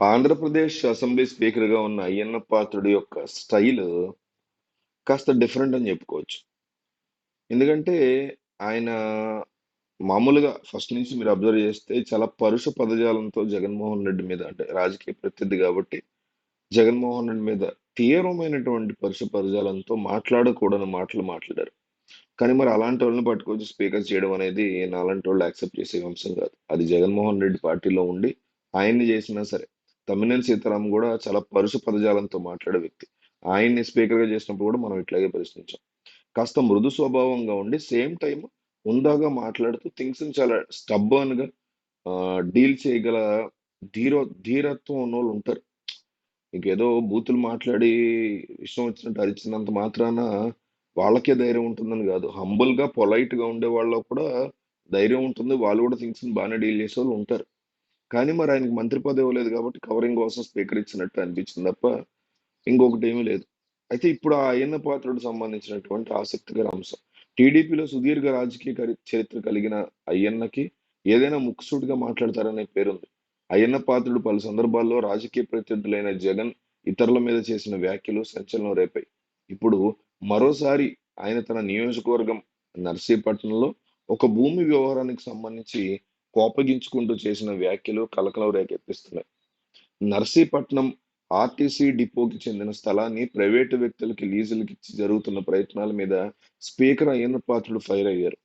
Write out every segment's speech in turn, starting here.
Andhra Pradesh assembly స్పీకర్‌గా ఉన్న అయ్యన్న పాత్రుడి యొక్క స్టైల్ కాస్త డిఫరెంట్ అని చెప్పుకోవచ్చు. ఎందుకంటే ఆయన మామూలుగా ఫస్ట్ నుంచి మీరు అబ్జర్వ్ చేస్తే చాలా పరుష పదజాలంతో జగన్మోహన్ రెడ్డి మీద అంటే రాజకీయ ప్రత్యర్థి కాబట్టి జగన్మోహన్ రెడ్డి మీద తీవ్రమైనటువంటి పరుష పదజాలంతో మాట్లాడకూడని మాటలు మాట్లాడారు. కానీ మరి అలాంటి వాళ్ళని పట్టుకొచ్చి స్పీకర్ చేయడం అనేది నాలాంటి వాళ్ళు యాక్సెప్ట్ చేసే అంశం కాదు. అది జగన్మోహన్ రెడ్డి పార్టీలో ఉండి ఆయన్ని చేసినా సరే. తమ్మినేని సీతారాం కూడా చాలా పరుసు పదజాలంతో మాట్లాడే వ్యక్తి. ఆయన్ని స్పీకర్‌గా చేసినప్పుడు కూడా మనం ఇట్లాగే ప్రశ్నించాం. కాస్త మృదు స్వభావంగా ఉండి సేమ్ టైం హుందాగా మాట్లాడుతూ థింగ్స్‌ని చాలా స్టబ్బర్న్‌గా డీల్ చేయగల ధీరో ధీరత్వం ఉన్న వాళ్ళు ఉంటారు. ఇంకేదో బూతులు మాట్లాడి ఇష్టం వచ్చినట్టు అరిచినంత మాత్రాన వాళ్ళకే ధైర్యం ఉంటుందని కాదు. హంబుల్‌గా, పొలైట్‌గా ఉండే వాళ్ళకు కూడా ధైర్యం ఉంటుంది. వాళ్ళు కూడా థింగ్స్‌ని బాగానే డీల్ చేసే వాళ్ళు ఉంటారు. కానీ మరి ఆయనకి మంత్రి పదవి ఇవ్వలేదు కాబట్టి కవరింగ్ కోసం స్పీకర్ ఇచ్చినట్టు అనిపించింది తప్ప ఇంకొకటి ఏమీ లేదు. అయితే ఇప్పుడు ఆ అయ్యన్న పాత్రుడు సంబంధించినటువంటి ఆసక్తికర అంశం. టీడీపీలో సుదీర్ఘ రాజకీయ కరి చరిత్ర కలిగిన అయ్యన్నకి ఏదైనా ముక్కుసూటిగా మాట్లాడతారనే పేరుంది. అయ్యన్న పాత్రుడు పలు సందర్భాల్లో రాజకీయ ప్రత్యర్థులైన జగన్, ఇతరుల మీద చేసిన వ్యాఖ్యలు సంచలనం రేపాయి. ఇప్పుడు మరోసారి ఆయన తన నియోజకవర్గం నర్సీపట్నంలో ఒక భూమి వ్యవహారానికి సంబంధించి కోపగించుకుంటూ చేసిన వ్యాఖ్యలు కలకలం రేకెత్తిస్తున్నాయి. నర్సీపట్నం ఆర్టీసీ డిపోకి చెందిన స్థలాన్ని ప్రైవేటు వ్యక్తులకి లీజులకిచ్చి జరుగుతున్న ప్రయత్నాల మీద స్పీకర్ అయ్యన్న పాత్రుడు ఫైర్ అయ్యారు.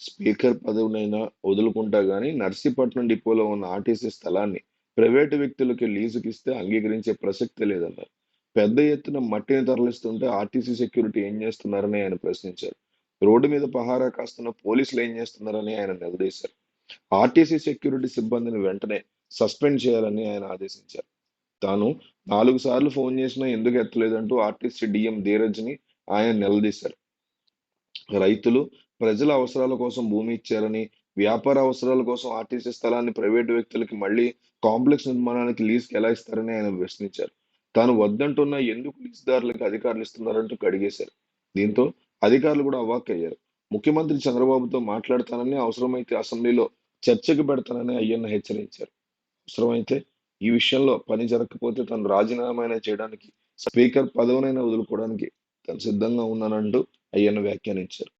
స్పీకర్ పదవినైనా వదులుకుంటా గానీ నర్సీపట్నం డిపోలో ఉన్న ఆర్టీసీ స్థలాన్ని ప్రైవేటు వ్యక్తులకి లీజుకి ఇస్తే అంగీకరించే ప్రసక్తి లేదన్నారు. పెద్ద ఎత్తున మట్టిని తరలిస్తుంటే ఆర్టీసీ సెక్యూరిటీ ఏం చేస్తున్నారని ఆయన ప్రశ్నించారు. రోడ్డు మీద పహారా కాస్తున్న పోలీసులు ఏం చేస్తున్నారని ఆయన నిలదీశారు. ఆర్టీసీ సెక్యూరిటీ సిబ్బందిని వెంటనే సస్పెండ్ చేయాలని ఆయన ఆదేశించారు. తాను నాలుగు సార్లు ఫోన్ చేసినా ఎందుకు ఎత్తలేదంటూ ఆర్టీసీ డిఎం ధీరజ్‌ని ఆయన నిలదీశారు. రైతులు, ప్రజల అవసరాల కోసం భూమి ఇచ్చారని, వ్యాపార అవసరాల కోసం ఆర్టీసీ స్థలాన్ని ప్రైవేటు వ్యక్తులకి మళ్ళీ కాంప్లెక్స్ నిర్మాణానికి లీజ్‌కి ఎలా ఇస్తారని ఆయన ప్రశ్నించారు. తాను వద్దంటున్న ఎందుకు లీజుదారులకి అధికారులు ఇస్తున్నారంటూ కడిగేశారు. దీంతో అధికారులు కూడా అవాక్కయ్యారు. ముఖ్యమంత్రి చంద్రబాబుతో మాట్లాడతానని, అవసరమైతే అసెంబ్లీలో చర్చకు పెడతానని అయ్యన్న హెచ్చరించారు. అవసరమైతే ఈ విషయంలో పని జరగకపోతే తను రాజీనామా అయినా చేయడానికి, స్పీకర్ పదవునైనా వదులుకోవడానికి తను సిద్ధంగా ఉన్నానంటూ అయ్యన్న వ్యాఖ్యానించారు.